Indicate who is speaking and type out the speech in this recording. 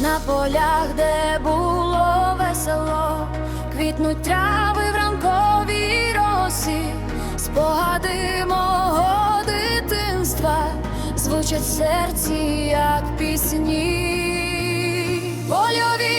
Speaker 1: на полях, де було весело, квітнуть трави в ранковій росі, спогади мого дитинства, звучать серці, як пісні. Польові